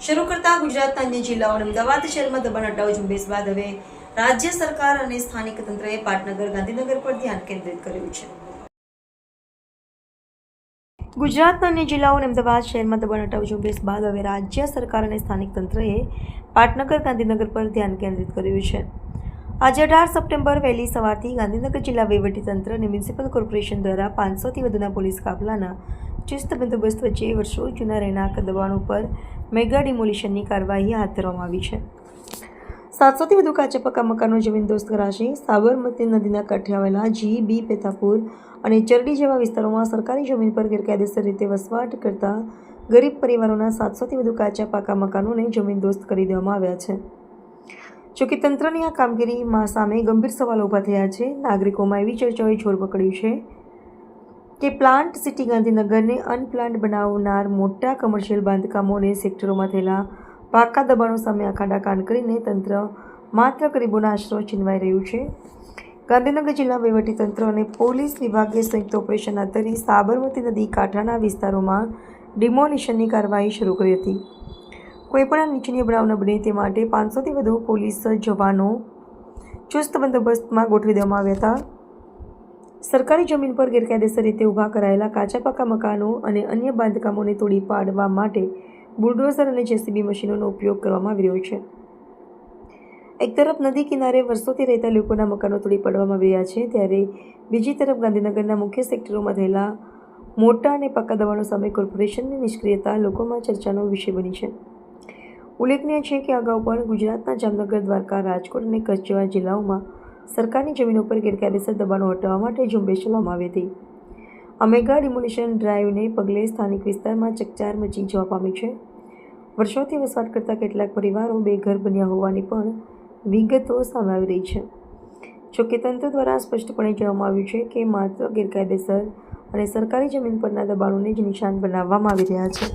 શરૂ કરતા ગુજરાતના અમદાવાદ શહેરમાં રાજ્ય સરકાર અને સ્થાનિક તંત્રએ પાટનગર, ગાંધીનગર પર ધ્યાન કેન્દ્રિત કર્યું છે. ગુજરાતના અન્ય જિલ્લાઓ અમદાવાદ શહેરમાં દબાણ હટાવ ઝુંબેશ બાદ હવે રાજ્ય સરકાર અને સ્થાનિક તંત્રએ પાટનગર, ગાંધીનગર પર ધ્યાન કેન્દ્રિત કર્યું છે. આજે અઢાર સપ્ટેમ્બર વહેલી સવારથી ગાંધીનગર જિલ્લા વહીવટીતંત્ર અને મ્યુનિસિપલ કોર્પોરેશન દ્વારા પાંચસોથી વધુના પોલીસ કાફલાના ચુસ્ત બંદોબસ્ત વચ્ચે વર્ષો જૂના રહેણાંક દબાણ ઉપર મેગા ડિમોલિશનની કાર્યવાહી હાથ ધરવામાં આવી છે. સાતસોથી વધુ કાચા પક્કા મકાનો જમીનદોસ્ત કરાશે. સાબરમતી નદીના કાંઠે આવેલા જી બી પેથાપુર અને ચરડી જેવા વિસ્તારોમાં સરકારી જમીન પર ગેરકાયદેસર રીતે વસવાટ કરતા ગરીબ પરિવારોના સાતસોથી વધુ કાચા પાકા મકાનોને જમીનદોસ્ત કરી દેવામાં આવ્યા છે. જોકે તંત્રની આ કામગીરીમાં સામે ગંભીર સવાલો ઊભા થયા છે. નાગરિકોમાં એવી ચર્ચાઓએ જોર પકડ્યું છે કે પ્લાન્ટ સિટી ગાંધીનગરને અનપ્લાન્ટ બનાવનાર મોટા કમર્શિયલ બાંધકામો અને સેક્ટરોમાં થયેલા પાકા દબાણો સામે આખાડા કાન કરીને તંત્ર માત્ર ગરીબોના આશરો છીનવાઈ રહ્યું છે. ગાંધીનગર જિલ્લા વહીવટીતંત્ર અને પોલીસ વિભાગે સંયુક્ત ઓપરેશન હાથ ધરી સાબરમતી નદી કાંઠાના વિસ્તારોમાં ડિમોલિશનની કાર્યવાહી શરૂ કરી હતી. કોઈપણ આ નીચેની બનાવ ન બને તે માટે પાંચસોથી વધુ પોલીસ જવાનો ચુસ્ત બંદોબસ્તમાં ગોઠવી દેવામાં આવ્યા હતા. સરકારી જમીન પર ગેરકાયદેસર રીતે ઊભા કરાયેલા કાચા પાકા મકાનો અને અન્ય બાંધકામોને તોડી પાડવા માટે બુલડોઝર અને જેસીબી મશીનોનો ઉપયોગ કરવામાં આવી રહ્યો છે. એક તરફ નદી કિનારે વર્ષોથી રહેતા લોકોના મકાનો તોડી પાડવામાં આવી રહ્યા છે, ત્યારે બીજી તરફ ગાંધીનગરના મુખ્ય સેક્ટરોમાં થયેલા મોટા અને પાકા દબાણો સામે કોર્પોરેશનની નિષ્ક્રિયતા લોકોમાં ચર્ચાનો વિષય બની છે. ઉલ્લેખનીય છે કે અગાઉ પણ ગુજરાતના જામનગર, દ્વારકા, રાજકોટ અને કચ્છ જેવા જિલ્લાઓમાં સરકારની જમીનો પર ગેરકાયદેસર દબાણો હટાવવા માટે ઝુંબેશ ચલાવવામાં આવી હતી. અમેગા મેગા ડિમોલિશન ડ્રાઈવને પગલે સ્થાનિક વિસ્તારમાં ચકચાર મચી જવા પામી છે. વર્ષોથી વસવાટ કરતા કેટલાક પરિવારો બેઘર બન્યા હોવાની પણ વિગતો સામે આવી રહી છે. જોકે તંત્ર દ્વારા સ્પષ્ટપણે કહેવામાં આવ્યું છે કે માત્ર ગેરકાયદેસર અને સરકારી જમીન પરના દબાણોને જ નિશાન બનાવવામાં આવી રહ્યા છે.